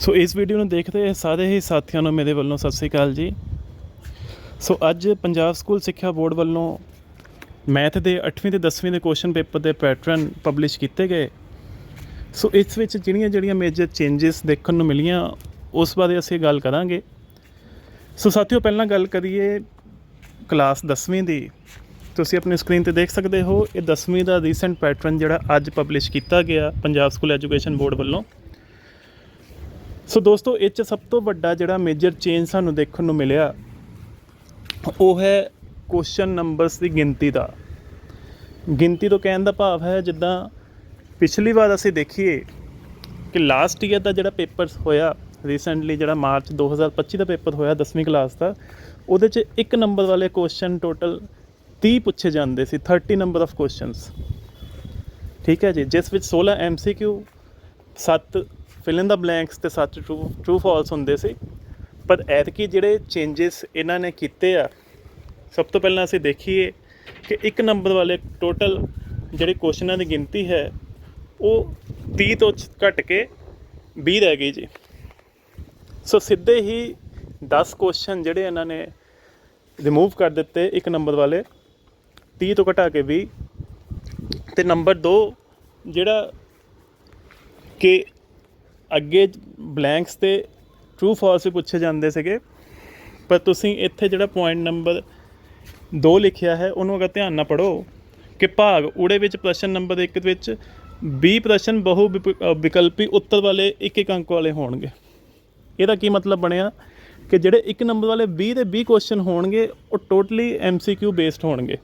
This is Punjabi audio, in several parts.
ਸੋ ਇਸ ਵੀਡੀਓ ਨੂੰ ਦੇਖਦੇ ਸਾਰੇ ਹੀ ਸਾਥੀਆਂ ਨੂੰ ਮੇਰੇ ਵੱਲੋਂ ਸਤਿ ਸ੍ਰੀ ਅਕਾਲ ਜੀ। ਸੋ ਅੱਜ ਪੰਜਾਬ ਸਕੂਲ ਸਿੱਖਿਆ ਬੋਰਡ ਵੱਲੋਂ ਮੈਥ ਦੇ 8ਵੀਂ ਤੇ 10ਵੀਂ ਦੇ ਕੁਐਸਚਨ ਪੇਪਰ ਦੇ ਪੈਟਰਨ ਪਬਲਿਸ਼ ਕੀਤੇ ਗਏ। ਸੋ ਇਸ ਵਿੱਚ ਜਿਹੜੀਆਂ ਜਿਹੜੀਆਂ ਮੇਜਰ ਚੇਂਜਸ ਦੇਖਣ ਨੂੰ ਮਿਲੀਆਂ, ਉਸ ਬਾਰੇ ਅਸੀਂ ਗੱਲ ਕਰਾਂਗੇ। ਸੋ ਸਾਥੀਓ, ਪਹਿਲਾਂ ਗੱਲ ਕਰੀਏ ਕਲਾਸ 10ਵੀਂ ਦੀ। ਤੁਸੀਂ ਆਪਣੀ ਸਕਰੀਨ ਤੇ ਦੇਖ ਸਕਦੇ ਹੋ, ਇਹ 10ਵੀਂ ਦਾ ਰੀਸੈਂਟ ਪੈਟਰਨ ਜਿਹੜਾ ਅੱਜ ਪਬਲਿਸ਼ ਕੀਤਾ ਗਿਆ ਪੰਜਾਬ ਸਕੂਲ ਐਜੂਕੇਸ਼ਨ ਬੋਰਡ ਵੱਲੋਂ। ਸੋ ਦੋਸਤੋ, ਇਹ 'ਚ ਸਭ ਤੋਂ ਵੱਡਾ ਜਿਹੜਾ ਮੇਜਰ ਚੇਂਜ ਸਾਨੂੰ ਦੇਖਣ ਨੂੰ ਮਿਲਿਆ, ਉਹ ਹੈ ਕੁਐਸਚਨ ਨੰਬਰਸ ਦੀ ਗਿਣਤੀ ਦਾ। ਗਿਣਤੀ ਤੋਂ ਕਹਿਣ ਦਾ ਭਾਵ ਹੈ, ਜਿੱਦਾਂ ਪਿਛਲੀ ਵਾਰ ਅਸੀਂ ਦੇਖੀਏ ਕਿ ਲਾਸਟ ਈਅਰ ਦਾ ਜਿਹੜਾ ਪੇਪਰ ਹੋਇਆ ਰੀਸੈਂਟਲੀ ਜਿਹੜਾ ਮਾਰਚ 2025 ਦਾ ਪੇਪਰ ਹੋਇਆ 10ਵੀਂ ਕਲਾਸ ਦਾ, ਉਹਦੇ 'ਚ ਇੱਕ ਨੰਬਰ ਵਾਲੇ ਕੁਐਸਚਨ ਟੋਟਲ 30 ਪੁੱਛੇ ਜਾਂਦੇ ਸੀ 30 ਨੰਬਰ ਆਫ ਕੁਐਸਚਨਸ ਠੀਕ ਹੈ ਜੀ, ਜਿਸ ਵਿੱਚ 16 ਐਮਸੀਕਿਊ ਸੱਤ ਫਿਲ ਇਨ ਦਾ ਬਲੈਂਕਸ ਤੇ ਸੱਤ ਟਰੂ ਟਰੂ ਫਾਲਸ ਹੁੰਦੇ ਸੀ। ਪਰ ਐਤਕੀ ਜਿਹੜੇ ਚੇਂਜਸ ਇਹਨਾਂ ਨੇ ਕੀਤੇ ਆ, ਸਭ ਤੋਂ ਪਹਿਲਾਂ ਅਸੀਂ ਦੇਖੀਏ ਕਿ ਇੱਕ ਨੰਬਰ ਵਾਲੇ ਟੋਟਲ ਜਿਹੜੇ ਕੁਐਸਚਨਾਂ ਦੀ ਗਿਣਤੀ ਹੈ, ਉਹ 30 ਤੋਂ ਚ- ਘਟ ਕੇ 20 ਰਹਿ ਗਈ ਜੀ। ਸੋ ਸਿੱਧੇ ਹੀ 10 ਕੁਐਸਚਨ ਜਿਹੜੇ ਇਹਨਾਂ ਨੇ ਰਿਮੂਵ ਕਰ ਦਿੱਤੇ ਇੱਕ ਨੰਬਰ ਵਾਲੇ 30 ਤੋਂ ਘਟਾ ਕੇ 20 ਤੇ ਨੰਬਰ 2 ਜਿਹੜਾ ਕਿ ਅੱਗੇ ਬਲੈਂਕਸ ਤੇ ਟਰੂ ਫਾਲਸ ਵੀ ਪੁੱਛੇ ਜਾਂਦੇ ਸੀਗੇ, ਪਰ ਤੁਸੀਂ ਇੱਥੇ ਜਿਹੜਾ ਪੁਆਇੰਟ ਨੰਬਰ 2 ਲਿਖਿਆ ਹੈ, ਉਹਨੂੰ ਅਗਰ ਧਿਆਨ ਨਾਲ ਪੜੋ ਕਿ ਭਾਗ ਊੜੇ ਵਿੱਚ ਪ੍ਰਸ਼ਨ ਨੰਬਰ 1 ਵਿੱਚ 20 ਪ੍ਰਸ਼ਨ ਬਹੁ ਵਿਕਲਪੀ ਉੱਤਰ ਵਾਲੇ ਇੱਕ ਇੱਕ ਅੰਕ ਵਾਲੇ ਹੋਣਗੇ। ਇਹਦਾ ਕੀ ਮਤਲਬ ਬਣਿਆ ਕਿ ਜਿਹੜੇ ਇੱਕ ਨੰਬਰ ਵਾਲੇ 20 ਦੇ 20 ਕੁਐਸਚਨ ਹੋਣਗੇ, ਉਹ ਟੋਟਲੀ ਐਮਸੀਕਿਊ ਬੇਸਡ ਹੋਣਗੇ।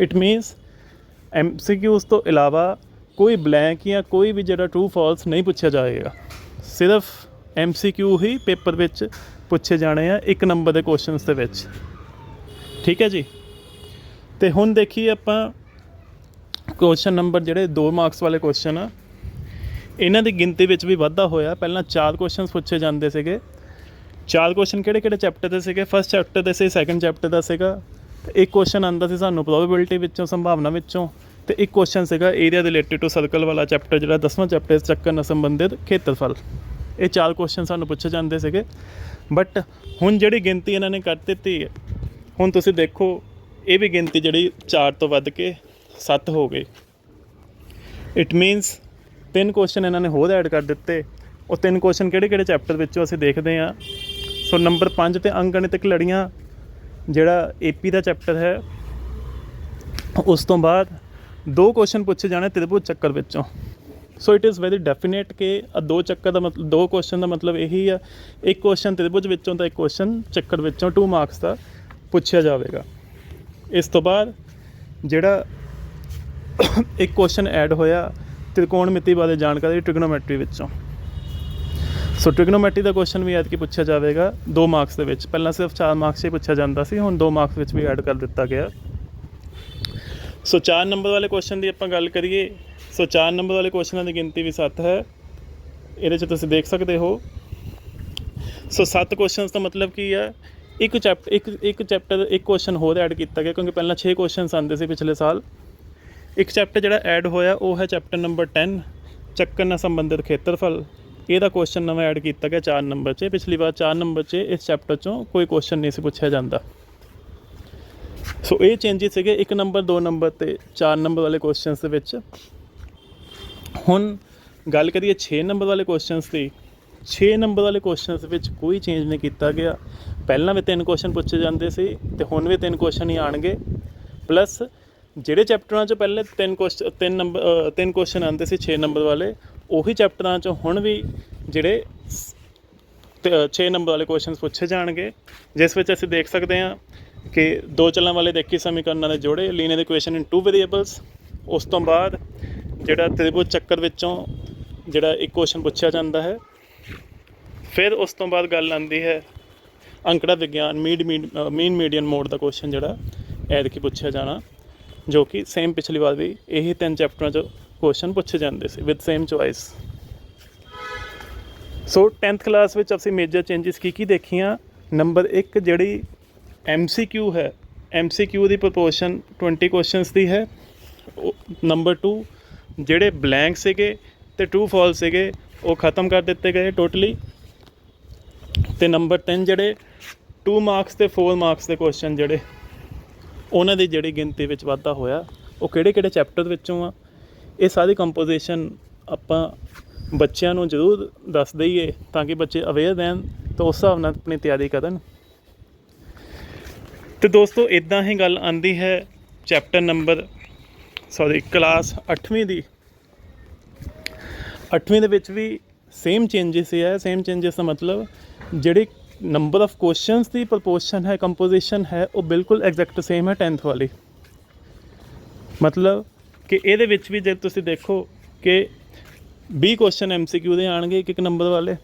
ਇਟ ਮੀਨਸ ਐਮਸੀਕਿਊਸ ਤੋਂ ਇਲਾਵਾ ਕੋਈ ਬਲੈਂਕ ਜਾਂ ਕੋਈ ਵੀ ਜਿਹੜਾ ਟਰੂ ਫਾਲਸ ਨਹੀਂ ਪੁੱਛਿਆ ਜਾਏਗਾ। ਸਿਰਫ ਐਮਸੀਕਿਊ ਹੀ ਪੇਪਰ ਵਿੱਚ ਪੁੱਛੇ ਜਾਣੇ ਆ ਇੱਕ ਨੰਬਰ ਦੇ ਕੁਐਸਚਨਸ ਦੇ ਵਿੱਚ। ਠੀਕ ਹੈ ਜੀ? ਤੇ ਹੁਣ ਦੇਖੀਏ ਆਪਾਂ ਕੁਐਸਚਨ ਨੰਬਰ ਜਿਹੜੇ 2 ਮਾਰਕਸ ਵਾਲੇ ਕੁਐਸਚਨ ਆ, ਇਹਨਾਂ ਦੀ ਗਿਣਤੀ ਵਿੱਚ ਵੀ ਵਾਧਾ ਹੋਇਆ। ਪਹਿਲਾਂ 4 ਕੁਐਸਚਨਸ ਪੁੱਛੇ ਜਾਂਦੇ ਸੀਗੇ। ਚਾਰ ਕੁਐਸਚਨ ਕਿਹੜੇ ਕਿਹੜੇ ਚੈਪਟਰ ਦੇ ਸੀਗੇ? ਫਸਟ ਚੈਪਟਰ ਦੇ ਸੀ ਸੈਕੰਡ ਚੈਪਟਰ ਦਾ ਸੀਗਾ। ਤੇ ਇੱਕ ਕੁਐਸਚਨ ਆਂਦਾ ਸੀ ਸਾਨੂੰ ਪ੍ਰੋਬੇਬਿਲਿਟੀ ਵਿੱਚੋਂ, ਸੰਭਾਵਨਾ ਵਿੱਚੋਂ। ਤੇ ਇੱਕ ਕੁਐਸਚਨ ਸੀਗਾ ਏਰੀਆ ਰਿਲੇਟਡ ਟੂ ਸਰਕਲ ਵਾਲਾ ਚੈਪਟਰ ਜਿਹੜਾ 10ਵਾਂ ਚੈਪਟਰ ਚੱਕਰ ਨਾਲ ਸੰਬੰਧਿਤ ਖੇਤਰਫਲ। ਇਹ ਚਾਰ ਕੁਐਸਚਨ ਸਾਨੂੰ ਪੁੱਛੇ ਜਾਂਦੇ ਸੀਗੇ। ਬਟ ਹੁਣ ਜਿਹੜੀ ਗਿਣਤੀ ਇਹਨਾਂ ਨੇ ਕਰ ਦਿੱਤੀ ਹੈ, ਹੁਣ ਤੁਸੀਂ ਦੇਖੋ, ਇਹ ਵੀ ਗਿਣਤੀ ਜਿਹੜੀ 4 ਤੋਂ ਵੱਧ ਕੇ 7 ਹੋ ਗਈ। ਇਟ ਮੀਨਸ ਤਿੰਨ ਕੁਐਸਚਨ ਇਹਨਾਂ ਨੇ ਹੋਰ ਐਡ ਕਰ ਦਿੱਤੇ। ਉਹ ਤਿੰਨ ਕੁਐਸਚਨ ਕਿਹੜੇ ਕਿਹੜੇ ਚੈਪਟਰ ਵਿੱਚੋਂ ਅਸੀਂ ਦੇਖਦੇ ਹਾਂ। ਸੋ ਨੰਬਰ 5 ਤੇ ਅੰਗਣਿਤਕ ਲੜੀਆਂ, ਜਿਹੜਾ ਏਪੀ ਦਾ ਚੈਪਟਰ ਹੈ, ਉਸ ਤੋਂ ਬਾਅਦ ਦੋ ਕੁਐਸਚਨ ਪੁੱਛੇ ਜਾਣੇ ਤ੍ਰਿਭੁਜ ਚੱਕਰ ਵਿੱਚੋਂ। So it is very definite ਕਿ ਆ ਦੋ ਚੱਕਰ ਦਾ ਮਤਲਬ ਦੋ ਕੁਐਸਚਨ ਦਾ ਮਤਲਬ ਇਹੀ ਆ। ਇੱਕ ਕੁਐਸਚਨ ਤ੍ਰਿਭੁਜ ਵਿੱਚੋਂ ਤਾਂ ਇੱਕ ਕੁਐਸਚਨ ਚੱਕਰ ਵਿੱਚੋਂ 2 ਮਾਰਕਸ ਦਾ ਪੁੱਛਿਆ ਜਾਵੇਗਾ। ਇਸ ਤੋਂ ਬਾਅਦ ਜਿਹੜਾ ਇੱਕ ਕੁਐਸਚਨ ਐਡ ਹੋਇਆ ਤ੍ਰਿਕੋਣਮਿਤੀ ਬਾਰੇ ਜਾਣਕਾਰੀ ਟ੍ਰਿਗਨੋਮੈਟਰੀ ਵਿੱਚੋਂ। ਸੋ ਟ੍ਰਿਗਨੋਮੈਟਰੀ ਦਾ ਕੁਐਸਚਨ ਵੀ ਐਤਕੀ ਪੁੱਛਿਆ ਜਾਵੇਗਾ 2 ਮਾਰਕਸ ਦੇ ਵਿੱਚ। ਪਹਿਲਾਂ ਸਿਰਫ 4 ਮਾਰਕਸ ਹੀ ਪੁੱਛਿਆ ਜਾਂਦਾ ਸੀ, ਹੁਣ 2 ਮਾਰਕਸ ਵਿੱਚ ਵੀ ਐਡ ਕਰ ਦਿੱਤਾ ਗਿਆ। ਸੋ 4 ਨੰਬਰ ਵਾਲੇ ਕੁਐਸਚਨ ਦੀ ਆਪਾਂ ਗੱਲ ਕਰੀਏ, ਸੋ 4 ਨੰਬਰ ਵਾਲੇ ਕੁਐਸਚਨਾਂ ਦੀ ਗਿਣਤੀ ਵੀ 7 ਹੈ। ਇਹਦੇ 'ਚ ਤੁਸੀਂ ਦੇਖ ਸਕਦੇ ਹੋ। ਸੋ 7 ਕੁਐਸਚਨਸ ਦਾ ਮਤਲਬ ਕੀ ਹੈ? ਇੱਕ ਚੈਪਟਰ ਇੱਕ ਇੱਕ ਚੈਪਟਰ ਇੱਕ ਕੁਐਸਚਨ ਹੋਰ ਐਡ ਕੀਤਾ ਗਿਆ, ਕਿਉਂਕਿ ਪਹਿਲਾਂ 6 ਕੁਐਸਚਨਸ ਆਉਂਦੇ ਸੀ ਪਿਛਲੇ ਸਾਲ। ਇੱਕ ਚੈਪਟਰ ਜਿਹੜਾ ਐਡ ਹੋਇਆ, ਉਹ ਹੈ ਚੈਪਟਰ ਨੰਬਰ 10 ਚੱਕਰ ਨਾਲ ਸੰਬੰਧਿਤ ਖੇਤਰਫਲ। ਇਹਦਾ ਕੁਐਸਚਨ ਨਵਾਂ ਐਡ ਕੀਤਾ ਗਿਆ 4 ਨੰਬਰ 'ਚ। ਪਿਛਲੀ ਵਾਰ 4 ਨੰਬਰ 'ਚ ਇਸ ਚੈਪਟਰ 'ਚੋਂ ਕੋਈ ਕੁਐਸਚਨ ਨਹੀਂ ਸੀ ਪੁੱਛਿਆ ਜਾਂਦਾ। ਸੋ ਇਹ ਚੇਂਜਸ ਸੀਗੇ, ਇੱਕ ਨੰਬਰ 2 ਨੰਬਰ ਤੇ 4 ਨੰਬਰ ਵਾਲੇ ਕੁਐਸਚਨਸ ਦੇ ਵਿੱਚ। ਹੁਣ ਗੱਲ ਕਰੀਏ 6 ਨੰਬਰ ਵਾਲੇ ਕੁਐਸਚਨਸ ਦੀ 6 ਨੰਬਰ ਵਾਲੇ ਕੁਐਸਚਨਸ ਵਿੱਚ ਕੋਈ ਚੇਂਜ ਨਹੀਂ ਕੀਤਾ ਗਿਆ। ਪਹਿਲਾਂ ਵੀ ਤਿੰਨ ਕੁਐਸਚਨ ਪੁੱਛੇ ਜਾਂਦੇ ਸੀ ਤੇ ਹੁਣ ਵੀ ਤਿੰਨ ਕੁਐਸਚਨ ਹੀ ਆਣਗੇ ਪਲੱਸ ਜਿਹੜੇ ਚੈਪਟਰਾਂ 'ਚ ਪਹਿਲੇ ਤਿੰਨ ਕੁਐਸਚਨ ਤਿੰਨ ਨੰਬਰ ਤਿੰਨ ਕੁਐਸਚਨ ਆਉਂਦੇ ਸੀ 6 ਨੰਬਰ ਵਾਲੇ, ਉਹੀ ਚੈਪਟਰਾਂ 'ਚ ਹੁਣ ਵੀ ਜਿਹੜੇ 6 ਨੰਬਰ ਵਾਲੇ ਕੁਐਸਚਨਸ ਪੁੱਛੇ ਜਾਣਗੇ। ਜਿਸ ਵਿੱਚ ਅਸੀਂ ਦੇਖ ਸਕਦੇ ਹਾਂ ਕਿ ਦੋ ਚੱਲਾਂ ਵਾਲੇ ਦੇ ਦੇਖੀ ਸਮੀਕਰਨਾਂ ਦੇ ਜੋੜੇ linear equation in two variables. ਉਸ ਤੋਂ ਬਾਅਦ ਜਿਹੜਾ ਤ੍ਰਿਭੁਜ ਚੱਕਰ ਵਿੱਚੋਂ ਜਿਹੜਾ ਇੱਕ ਕੁਐਸਚਨ ਪੁੱਛਿਆ ਜਾਂਦਾ ਹੈ, ਫਿਰ ਉਸ ਤੋਂ ਬਾਅਦ ਗੱਲ ਆਉਂਦੀ ਹੈ ਅੰਕੜਾ ਵਿਗਿਆਨ, ਮੀਡ ਮੀਨ ਮੀਡੀਅਨ ਮੋਡ ਦਾ ਕੁਐਸਚਨ ਜਿਹੜਾ, ਐਤਕੀ ਪੁੱਛਿਆ ਜਾਣਾ, ਜੋ ਕਿ ਸੇਮ ਪਿਛਲੀ ਵਾਰ ਵੀ ਇਹੀ ਤਿੰਨ ਚੈਪਟਰਾਂ 'ਚ ਕੁਐਸਚਨ ਪੁੱਛੇ ਜਾਂਦੇ ਸੀ with same choice so 10th class ਵਿੱਚ ਅਸੀਂ ਮੇਜਰ ਚੇਂਜਸ ਕੀ ਕੀ ਦੇਖੀਆਂ? ਨੰਬਰ 1 ਜਿਹੜੀ MCQ ਹੈ। MCQ ਦੀ ਪ੍ਰੋਪੋਰਸ਼ਨ 20 ਕੁਐਸਚਨਸ ਦੀ ਹੈ। ਨੰਬਰ 2 ਜਿਹੜੇ ਬਲੈਂਕ ਸੀਗੇ ਤੇ ਟਰੂ ਫਾਲਸ ਸੀਗੇ, ਉਹ ਖਤਮ ਕਰ ਦਿੱਤੇ ਗਏ ਟੋਟਲੀ ਤੇ ਨੰਬਰ 3 ਜਿਹੜੇ 2 ਮਾਰਕਸ ਤੇ 4 ਮਾਰਕਸ ਦੇ ਕੁਐਸਚਨ ਜਿਹੜੇ, ਉਹਨਾਂ ਦੀ ਜਿਹੜੀ ਗਿਣਤੀ ਵਿੱਚ ਵਾਧਾ ਹੋਇਆ, ਉਹ ਕਿਹੜੇ ਕਿਹੜੇ ਚੈਪਟਰ ਵਿੱਚੋਂ ਆ? ਇਹ ਸਾਰੀ ਕੰਪੋਜੀਸ਼ਨ ਆਪਾਂ ਬੱਚਿਆਂ ਨੂੰ ਜ਼ਰੂਰ ਦੱਸ ਦਈਏ ਤਾਂ ਕਿ ਬੱਚੇ ਅਵੇਅਰ ਰਹਿਣ, ਤਾਂ ਉਸ ਹਿਸਾਬ ਨਾਲ ਆਪਣੀ ਤਿਆਰੀ ਕਰਨ। ਤੇ ਦੋਸਤੋ ਇਦਾਂ ਹੀ ਗੱਲ ਆਂਦੀ ਹੈ ਚੈਪਟਰ ਨੰਬਰ ਸੌਰੀ ਕਲਾਸ 8ਵੀਂ ਦੀ। 8ਵੀਂ ਦੇ ਵਿੱਚ ਵੀ ਸੇਮ ਚੇਂਜਸ ਹੀ ਹੈ ਸੇਮ ਚੇਂਜਸ ਦਾ ਮਤਲਬ ਜਿਹੜੀ ਨੰਬਰ ਆਫ ਕੁਐਸਚਨਸ ਦੀ ਪ੍ਰਪੋਰਸ਼ਨ ਹੈ ਕੰਪੋਜੀਸ਼ਨ ਹੈ, ਉਹ ਬਿਲਕੁਲ ਐਗਜ਼ੈਕਟ ਸੇਮ ਹੈ 10th ਵਾਲੀ। ਮਤਲਬ ਕਿ ਇਹਦੇ ਵਿੱਚ ਵੀ ਜੇ ਤੁਸੀਂ ਦੇਖੋ ਕਿ 20 ਕੁਐਸਚਨ ਐਮਸੀਕਿਊ ਦੇ ਆਣਗੇ ਇੱਕ ਇੱਕ ਨੰਬਰ ਵਾਲੇ।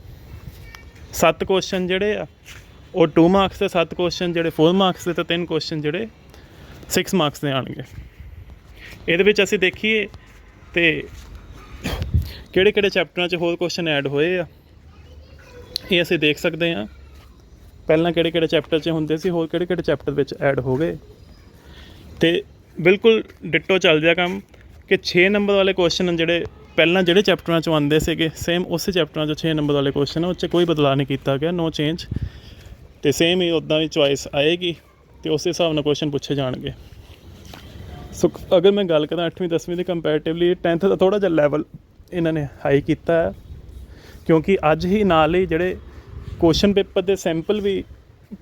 7 ਕੁਐਸਚਨ ਜਿਹੜੇ ਆ ਉਹ 2 ਮਾਰਕਸ ਦੇ 7 ਕੁਐਸਚਨ ਜਿਹੜੇ 4 ਮਾਰਕਸ ਦੇ ਤੇ 3 ਕੁਐਸਚਨ ਜਿਹੜੇ 6 ਮਾਰਕਸ ਦੇ ਆਣਗੇ। ਇਹਦੇ ਵਿੱਚ ਅਸੀਂ ਦੇਖੀਏ ਤੇ ਕਿਹੜੇ ਕਿਹੜੇ ਚੈਪਟਰਾਂ 'ਚ ਹੋਰ ਕੁਐਸਚਨ ਐਡ ਹੋਏ ਆ, ਇਹ ਅਸੀਂ ਦੇਖ ਸਕਦੇ ਹਾਂ। ਪਹਿਲਾਂ ਕਿਹੜੇ ਕਿਹੜੇ ਚੈਪਟਰ 'ਚ ਹੁੰਦੇ ਸੀ, ਹੋਰ ਕਿਹੜੇ ਕਿਹੜੇ ਚੈਪਟਰ ਵਿੱਚ ਐਡ ਹੋ ਗਏ। ਤੇ ਬਿਲਕੁਲ ਡਿੱਟੋ ਚੱਲ ਰਿਹਾ ਕੰਮ ਕਿ 6 ਨੰਬਰ ਵਾਲੇ ਕੁਐਸਚਨ ਜਿਹੜੇ ਪਹਿਲਾਂ ਜਿਹੜੇ ਚੈਪਟਰਾਂ 'ਚੋਂ ਆਉਂਦੇ ਸੀਗੇ ਸੇਮ ਉਸੇ ਚੈਪਟਰਾਂ 'ਚੋਂ 6 ਨੰਬਰ ਵਾਲੇ ਕੁਐਸਚਨ ਉਹ 'ਚ ਕੋਈ ਬਦਲਾਅ ਨਹੀਂ ਕੀਤਾ ਗਿਆ ਨੋ ਚੇਂਜ ਤੇ ਸੇਮ ਹੀ ਉਦਾਂ ਵੀ ਚੁਆਇਸ ਆਏਗੀ ਤੇ ਉਸੇ ਹਿਸਾਬ ਨਾਲ ਕੁਐਸਚਨ ਪੁੱਛੇ ਜਾਣਗੇ। ਸੋ ਅਗਰ ਮੈਂ ਗੱਲ ਕਰਾਂ 8ਵੀਂ 10ਵੀਂ ਦੇ ਕੰਪੈਰੀਟਿਵਲੀ 10th ਦਾ ਥੋੜਾ ਜਿਹਾ ਲੈਵਲ ਇਹਨਾਂ ਨੇ ਹਾਈ ਕੀਤਾ ਹੈ। ਕਿਉਂਕਿ ਅੱਜ ਹੀ ਨਾਲ ਹੀ ਜਿਹੜੇ ਕੁਐਸਚਨ ਪੇਪਰ ਦੇ ਸੈਂਪਲ ਵੀ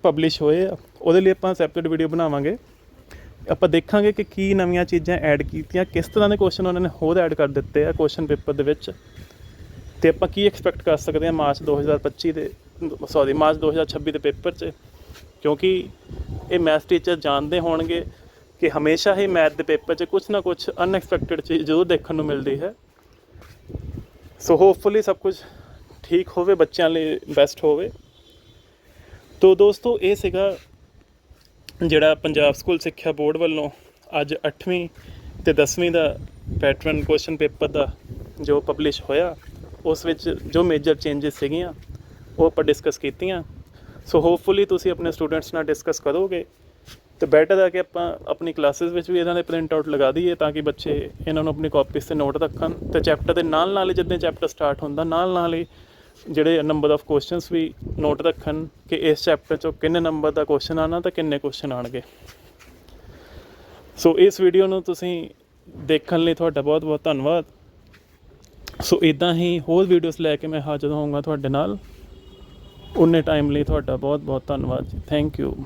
ਪਬਲਿਸ਼ ਹੋਏ ਆ, ਉਹਦੇ ਲਈ ਆਪਾਂ ਸੈਪਰੇਟ ਵੀਡੀਓ ਬਣਾਵਾਂਗੇ। ਆਪਾਂ ਦੇਖਾਂਗੇ ਕਿ ਕੀ ਨਵੀਆਂ ਚੀਜ਼ਾਂ ਐਡ ਕੀਤੀਆਂ, ਕਿਸ ਤਰ੍ਹਾਂ ਦੇ ਕੁਐਸਚਨ ਉਹਨਾਂ ਨੇ ਹੋਰ ਐਡ ਕਰ ਦਿੱਤੇ ਆ ਕੁਐਸਚਨ ਪੇਪਰ ਦੇ ਵਿੱਚ। ਤੇ ਆਪਾਂ ਕੀ ਐਕਸਪੈਕਟ ਕਰ ਸਕਦੇ ਹਾਂ ਮਾਰਚ 2025 ਦੇ ਸੌਰੀ ਮਾਰਚ 2026 ਦੇ ਪੇਪਰ 'ਚ, ਕਿਉਂਕਿ ਇਹ ਮੈਥ ਟੀਚਰ ਜਾਣਦੇ ਹੋਣਗੇ ਕਿ ਹਮੇਸ਼ਾ ਹੀ ਮੈਥ ਦੇ ਪੇਪਰ 'ਚ ਕੁਝ ਨਾ ਕੁਝ ਅਨਐਕਸਪੈਕਟਡ ਚੀਜ਼ ਜ਼ਰੂਰ ਦੇਖਣ ਨੂੰ ਮਿਲਦੀ ਹੈ। ਸੋ ਹੋਪਫੁਲੀ ਸਭ ਕੁਝ ਠੀਕ ਹੋਵੇ, ਬੱਚਿਆਂ ਲਈ ਬੈਸਟ ਹੋਵੇ। ਤੋ ਦੋਸਤੋ, ਇਹ ਸੀਗਾ ਜਿਹੜਾ ਪੰਜਾਬ ਸਕੂਲ ਸਿੱਖਿਆ ਬੋਰਡ ਵੱਲੋਂ ਅੱਜ 8ਵੀਂ ਤੇ 10ਵੀਂ ਦਾ ਪੈਟਰਨ ਕੁਐਸਚਨ ਪੇਪਰ ਦਾ ਜੋ ਪਬਲਿਸ਼ ਹੋਇਆ, ਉਸ ਵਿੱਚ ਜੋ ਮੇਜਰ ਚੇਂਜਸ ਸੀਗੀਆਂ ਉਹ ਆਪਾਂ ਡਿਸਕਸ ਕੀਤੀਆਂ। ਸੋ ਹੋਪਫੁਲੀ ਤੁਸੀਂ ਆਪਣੇ ਸਟੂਡੈਂਟਸ ਨਾਲ ਡਿਸਕਸ ਕਰੋਗੇ। ਤੇ ਬੈਟਰ ਹੈ ਕਿ ਆਪਾਂ ਆਪਣੀ ਕਲਾਸਿਸ ਵਿੱਚ ਵੀ ਇਹਨਾਂ ਦੇ ਪ੍ਰਿੰਟ ਆਊਟ ਲਗਾ ਦਈਏ ਤਾਂ ਕਿ ਬੱਚੇ ਇਹਨਾਂ ਨੂੰ ਆਪਣੀ ਕਾਪੀਸ ਤੇ ਨੋਟ ਰੱਖਣ। ਤੇ ਚੈਪਟਰ ਦੇ ਨਾਲ ਨਾਲ ਹੀ ਜਦੋਂ ਚੈਪਟਰ ਸਟਾਰਟ ਹੁੰਦਾ ਨਾਲ ਨਾਲ ਹੀ ਜਿਹੜੇ ਨੰਬਰ ਆਫ ਕੁਐਸਚਨਸ ਵੀ ਨੋਟ ਰੱਖਣ ਕਿ ਇਸ ਚੈਪਟਰ ਚੋਂ ਕਿੰਨੇ ਨੰਬਰ ਦਾ ਕੁਐਸਚਨ ਆਣਾ ਤਾਂ ਕਿੰਨੇ ਕੁਐਸਚਨ ਆਣਗੇ ਸੋ ਇਸ ਵੀਡੀਓ ਨੂੰ ਤੁਸੀਂ ਦੇਖਣ ਲਈ ਤੁਹਾਡਾ ਬਹੁਤ ਬਹੁਤ ਧੰਨਵਾਦ। ਸੋ ਇਦਾਂ ਹੀ ਹੋਰ ਵੀਡੀਓਜ਼ ਲੈ ਕੇ ਮੈਂ ਹਾਜ਼ਰ ਹੋਊਂਗਾ ਤੁਹਾਡੇ ਨਾਲ। ਉਨੇ ਟਾਈਮ ਲਈ ਤੁਹਾਡਾ ਬਹੁਤ ਬਹੁਤ ਧੰਨਵਾਦ ਜੀ। Thank you